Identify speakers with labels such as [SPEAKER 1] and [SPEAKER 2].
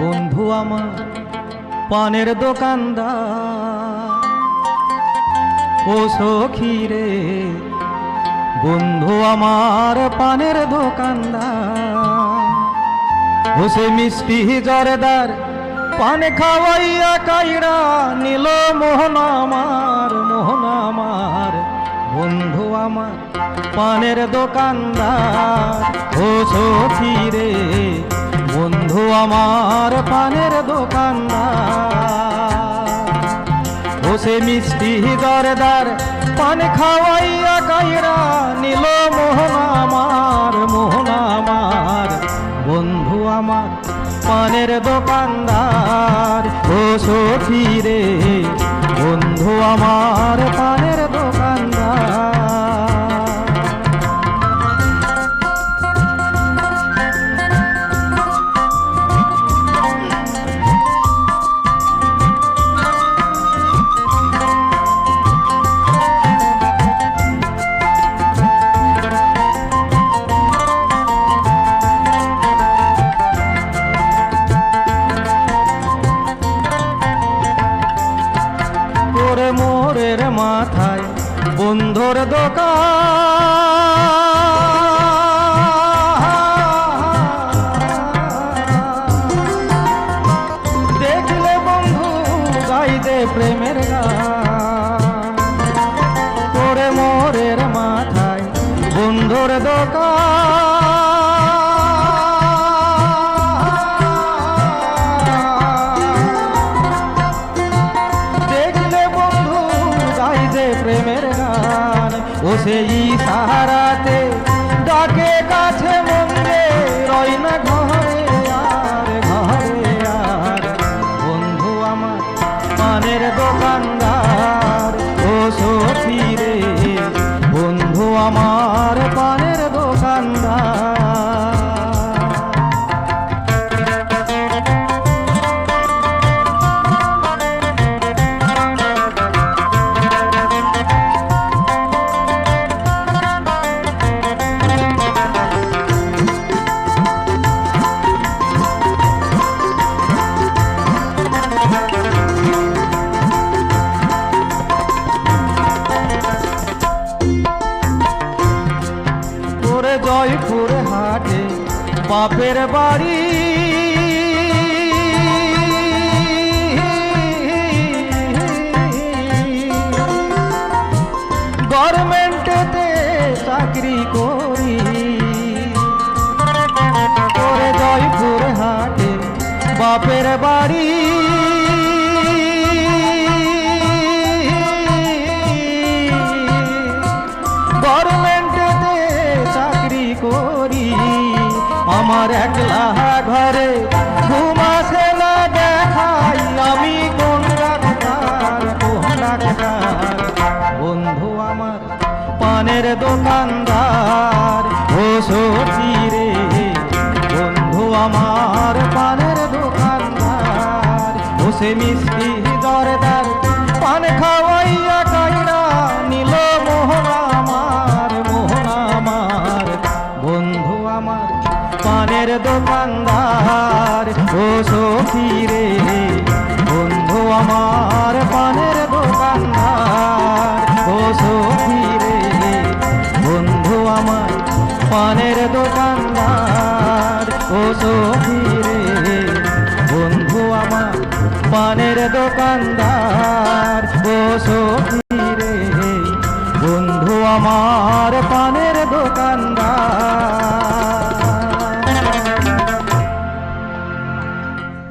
[SPEAKER 1] বন্ধু আমার, পানের দোকানদার। ও সখী রে, বন্ধু আমার, পানের দোকানদার। ও সে মিষ্টি জরদার, পান খাওয়াইয়া কাইরা নিল মোহন পানের দোকানদার, ও সখী রে, বন্ধু আমার পানের দোকানদার। ও সে মিষ্টি দরদার, পান খাওয়াইয়া গাইরা নিল মোহন আমার মোহন আমার। বন্ধু আমার পানের দোকানদার, ও সখী রে, বন্ধু আমার মাথায় বন্ধুর দোকান। দেখলে বন্ধু গাই দে প্রেমের গান। করে মোরের মাথায় বন্ধুর দোকান। ও সেই সাহারাতে ডাকে কাছে মন্দে রয় না বাপের বাড়ি। গভর্নমেন্টেতে চাকরি করি। করে জয়পুর হাটে বাপের বাড়ি। গভর্নমেন্টেতে চাকরি করি। আমার একলা ঘরে না, দেখাই আমি বন্ধু আমার পানের দোকানদার, ও সখী রে। বন্ধু আমার পানের দোকানদার, ও সে মিষ্টি দরদার, পান খাওয়াইয়া পানের দোকানদার ও সখী রে, বন্ধু আমার পানের দোকানদার। ও সখী রে, বন্ধু আমার পানের দোকানদার। ও সখী রে, বন্ধু আমার পানের দোকানদার। ও সখী রে, বন্ধু আমার পানের